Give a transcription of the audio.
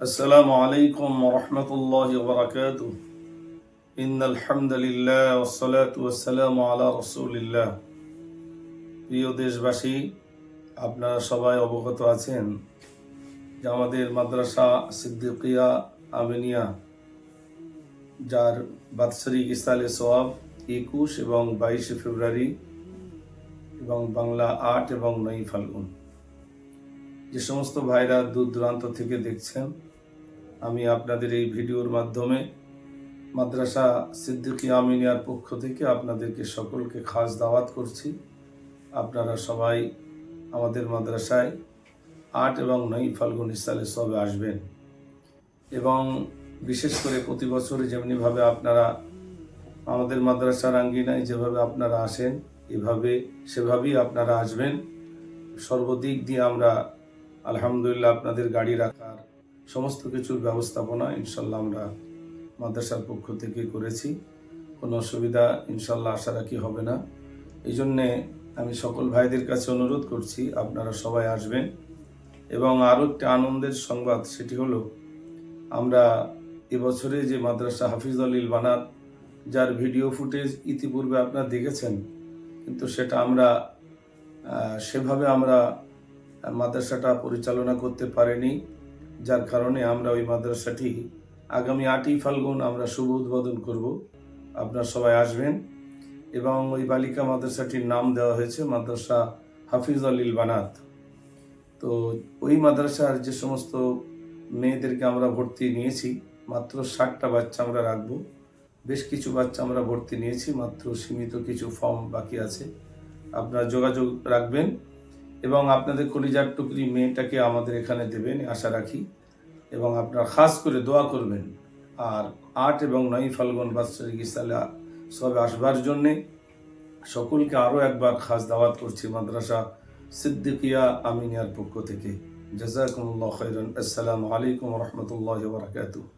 السلام عليكم ورحمة الله وبركاته إن الحمد لله والصلاة والسلام على رسول الله প্রিয় দেশবাসী আপনারা সবাই অবগত আছেন যে আমাদের মাদ্রাসা সিদ্দিকিয়া আমিনিয়া যার বাৎসরিক ইসালে সোয়াব একুশ এবং বাইশে ফেব্রুয়ারি এবং বাংলা আট এবং নয় ফাল্গুন যে সমস্ত ভাইরা দূর দূরান্ত থেকে দেখছেন, আমি আপনাদের এই ভিডিওর মাধ্যমে মাদ্রাসা সিদ্দিকী আমিনিয়ার পক্ষ থেকে আপনাদেরকে সকলকে খাস দাওয়াত করছি। আপনারা সবাই আমাদের মাদ্রাসায় আট এবং নয় ফাল্গুন ইসালে সবে আসবেন। এবং বিশেষ করে প্রতি বছর যেমনিভাবে আপনারা আমাদের মাদ্রাসার আঙ্গিনায় যেভাবে আপনারা আসেন, এভাবে সেভাবেই আপনারা আসবেন। সর্বদিক দিয়ে আমরা আলহামদুলিল্লাহ আপনাদের গাড়ি রাখার সমস্ত কিছুর ব্যবস্থাপনা ইনশাল্লাহ আমরা মাদ্রাসার পক্ষ থেকে করেছি। কোনো অসুবিধা ইনশাল্লাহ আশা রাখি হবে না। এই জন্যে আমি সকল ভাইদের কাছে অনুরোধ করছি, আপনারা সবাই আসবেন। এবং আরও একটি আনন্দের সংবাদ, সেটি হলো, আমরা এবছরে যে মাদ্রাসা হাফিজ আলীল বানাত যার ভিডিও ফুটেজ ইতিপূর্বে আপনারা দেখেছেন, কিন্তু সেটা আমরা সেভাবে আমরা মাদ্রাসাটা পরিচালনা করতে পারেনি, যার কারণে আমরা ওই মাদ্রাসাটি আগামী আটই ফাল্গুন আমরা শুভ উদ্বোধন করব। আপনারা সবাই আসবেন। এবং ওই বালিকা মাদ্রাসাটির নাম দেওয়া হয়েছে মাদ্রাসা হাফিজ আলিল বানাত। তো ওই মাদ্রাসার যে সমস্ত মেয়েদেরকে আমরা ভর্তি নিয়েছি, মাত্র ষাটটা বাচ্চা আমরা রাখব। বেশ কিছু বাচ্চা আমরা ভর্তি নিয়েছি, মাত্র সীমিত কিছু ফর্ম বাকি আছে। আপনারা যোগাযোগ রাখবেন। এবং আপনাদের কলিজার টুকরি মেয়েটাকে আমাদের এখানে দেবেন, আশা রাখি। এবং আপনারা খাস করে দোয়া করবেন। আর আট এবং নয় ফাল্গুন বাৎসরিক ইসালে সবে আসবার জন্যে সকলকে আরও একবার খাস দাওয়াত করছি মাদ্রাসা সিদ্দিকিয়া আমিনিয়ার পক্ষ থেকে। জাজাকুমুল্লাহ খৈরান আসসালামু আলাইকুম রহমতুল্লাহ বারকাতুহ।